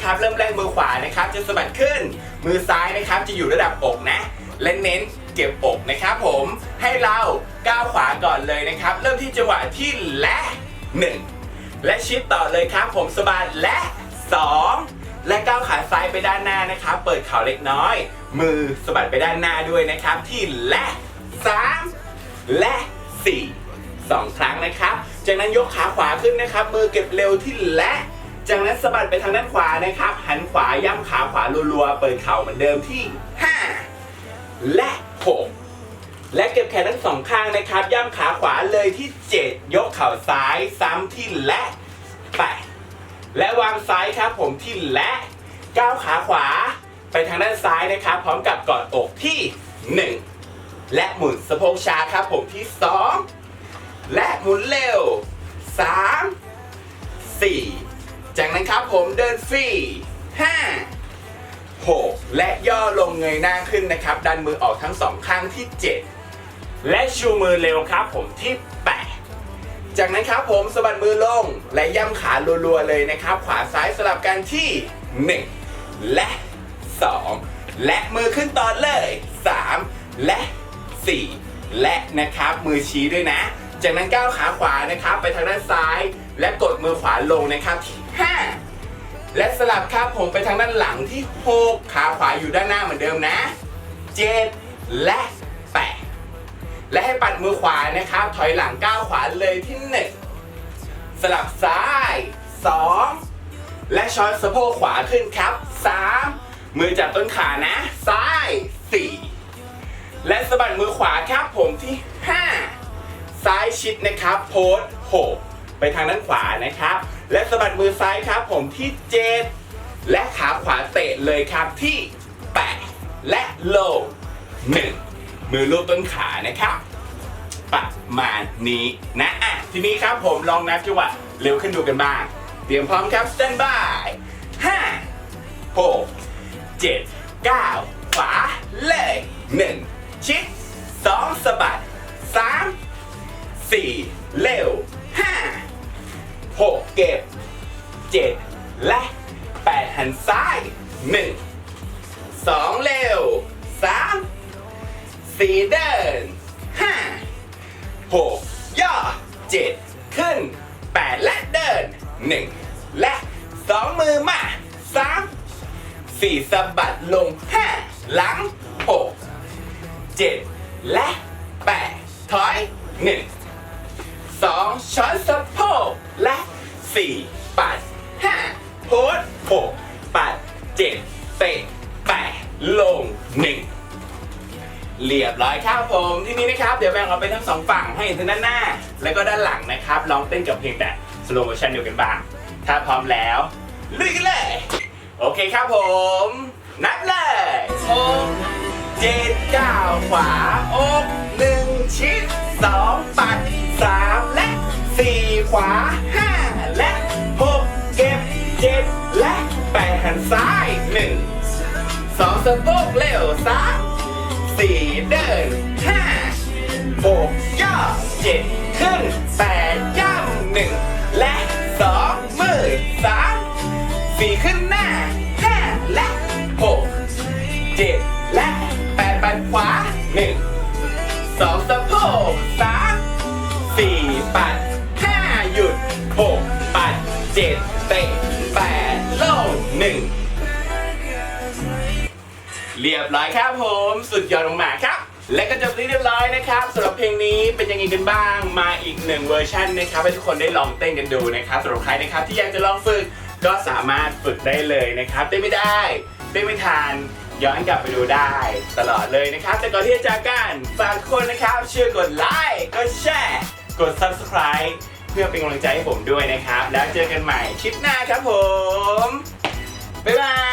นะครับเริ่มแรกมือขวานะครับจะสะบัดขึ้น มือซ้ายนะครับจะอยู่ระดับอกนะ และเน้นเก็บอกนะครับผมให้เราก้าวขวาก่อนเลยนะครับ เริ่มที่จังหวะที่และหนึ่งและชิดต่อเลยครับ ผมสะบัดและสองและก้าวขาซ้ายไปด้านหน้านะครับ เปิดเข่าเล็กน้อย มือสะบัดไปด้านหน้าด้วยนะครับ ที่และสามและสี่สองครั้งนะครับ จากนั้นยกขาขวาขึ้นนะครับ มือเก็บเร็วที่และ จากนั้นสะบัดไปทางด้านขวานะครับ หันขวาย่ำขาขวารัวๆ เปิดเข่าเหมือนเดิมที่ 5 และ 6 และเก็บแขนทั้งสองข้างนะครับ ย่ำขาขวาเลยที่ 7 ยกเข่าซ้ายซ้ำที่และ 8 และวางซ้ายครับผมที่และก้าวขาขวา ไปทางด้านซ้ายนะครับ พร้อมกับกอดอกที่ 1 และหมุนสะโพกช้าครับผมที่ 2 และหมุนเร็ว 3 4 จากนั้นครับผมเดินฟรี5 6และย่อลงเงยหน้าขึ้นนะครับ ดันมือออกทั้งสองข้างที่ 7 และชูมือเร็วครับผมที่ 8 จากนั้นครับผมสะบัดมือลงและย่ำขารัวๆเลยนะครับ ขวาซ้ายสลับกันที่ 1 และ 2 และมือขึ้นต่อเลย 3 และ 4 และนะครับมือชี้ด้วยนะ จากนั้นก้าวขาขวานะครับ ไปทางด้านซ้าย และกดมือขวาลงนะครับที่ 5 และสลับครับผมไปทางด้านหลังที่ 6 ขาขวาอยู่ด้านหน้าเหมือนเดิมนะ 7 และ 8 และให้ปัดมือขวานะครับ ถอยหลังก้าวขวาเลยที่ 1 สลับซ้าย 2 และช้อนสะโพกขวาขึ้นครับ 3 มือจับต้นขานะ ซ้าย 4 และสะบัดมือขวาครับผมที่ 5 ซ้ายชิดนะครับ โพส6 ไปทางด้านขวานะครับ และสะบัดมือซ้ายครับผมที่ 7 และขาขวาเตะเลยครับที่ 8 และโล1มือลูบต้นขานะครับประมาณนี้นะอะทีนี้ครับผมลองนับจังหวะเร็วขึ้นดูกันบ้าง เตรียมพร้อมครับสแตนบายห้าหกเจ็ดเก้าขวาเลยหนึ่งชิดสองสะบัด หนึ่งสองเร็วสามสี่เดินห้าหกย่อเจ็ดขึ้นแปดและเดินหนึ่งและสองมือมาสามสี่สะบัดลงห้าหลังหกเจ็ดและแปดถอยหนึ่งสองช้อนสะโพกและสี่ เจ็ดเตะแปดลงหนึ่งเรียบร้อยครับผมที่นี้นะครับ เดี๋ยวแบ่งออกเป็นทั้งสองฝั่งให้เห็นทั้งด้านหน้า แล้วก็ด้านหลังนะครับ ลองเต้นกับเพลงแบบสโลโมชันเดียวกันบ้าง ถ้าพร้อมแล้วลุยกันเลย โอเคครับผม นับเลยอกเจ็ดเก้าขวาอกหนึ่งชิดสองปัดสามและสี่ขวาห้าและหกเก็บเจ็ดและ แปดหันซ้ายหนึ่งสองสะโพกเร็วสามสี่เดินห้าหกย่อเจ็ดขึ้นแปดย่ำหนึ่งและสองมือสามสี่ขึ้นหน้าห้าและหกเจ็ดและแปดปัดขวาหนึ่งสองสะโพกสามสี่ปัด เรียบร้อยครับผม สุดยอดมากครับ และก็จบที่เรียบร้อยนะครับสำหรับเพลงนี้เป็นยังไงกันบ้าง มาอีกหนึ่งเวอร์ชันนะครับให้ทุกคนได้ลองเต้นกันดูนะครับสำหรับใครนะครับที่อยากจะลองฝึกก็สามารถฝึกได้เลยนะครับเต้นไม่ได้เต้นไม่ทันย้อนกลับไปดูได้ตลอดเลยนะครับ แต่ก่อนที่จะจากกันฝากทุกคนนะครับช่วยกดไลค์กดแชร์กด subscribe เพื่อเป็นกำลังใจให้ผมด้วยนะครับ แล้วเจอกันใหม่คลิปหน้าครับผม บ๊ายบาย